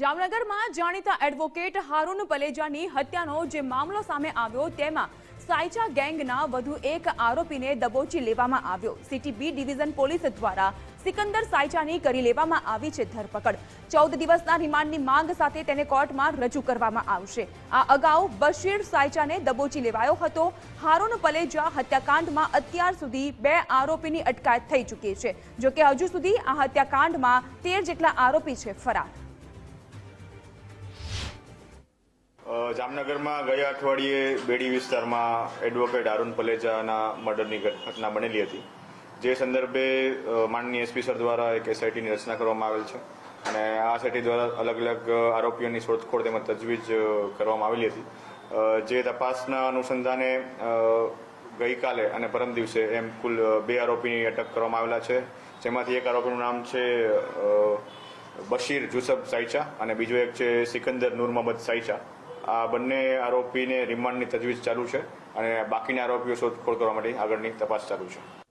જામનગરમાં જાણીતા એડવોકેટ હારૂન પલેજાની હત્યાનો જે મામલો સામે આવ્યો તેમાં સાયચા ગેંગના વધુ એક આરોપીને દબોચી લેવામાં આવ્યો. સિટી બી ડિવિઝન પોલીસ દ્વારા સિકંદર સાયચાની કરી લેવામાં આવી છે ધરપકડ. ચૌદ દિવસના રિમાન્ડની માંગ સાથે તેને કોર્ટમાં રજૂ કરવામાં આવશે. આ અગાઉ બશીર સાયચાને દબોચી લેવાયો હતો. હારૂન પલેજા હત્યાકાંડમાં અત્યાર સુધી બે આરોપીની અટકાયત થઈ ચૂકી છે. જોકે હજુ સુધી આ હત્યાકાંડમાં તેર જેટલા આરોપી છે ફરાર. જામનગરમાં ગયા અઠવાડિયે બેડી વિસ્તારમાં એડવોકેટ અરુણ પલેજાના મર્ડરની ઘટના બનેલી હતી. જે સંદર્ભે માનનીય એસપી સર દ્વારા એક એસઆઈટીની રચના કરવામાં આવેલ છે. અને આ એસઆઈટી દ્વારા અલગ અલગ આરોપીઓની શોધખોળ તેમજ તજવીજ કરવામાં આવેલી હતી. જે તપાસના અનુસંધાને ગઈકાલે અને પરમ દિવસે એમ કુલ બે આરોપીની અટક કરવામાં આવેલા છે. જેમાંથી એક આરોપીનું નામ છે બશીર જુસબ સાઈચા અને બીજો એક છે સિકંદર નૂર મોહમ્મદ સાઈચા આ બંને આરોપીને રિમાન્ડની તજવીજ ચાલુ છે અને બાકીના આરોપીઓ શોધખોળ કરવા માટે આગળની તપાસ ચાલુ છે.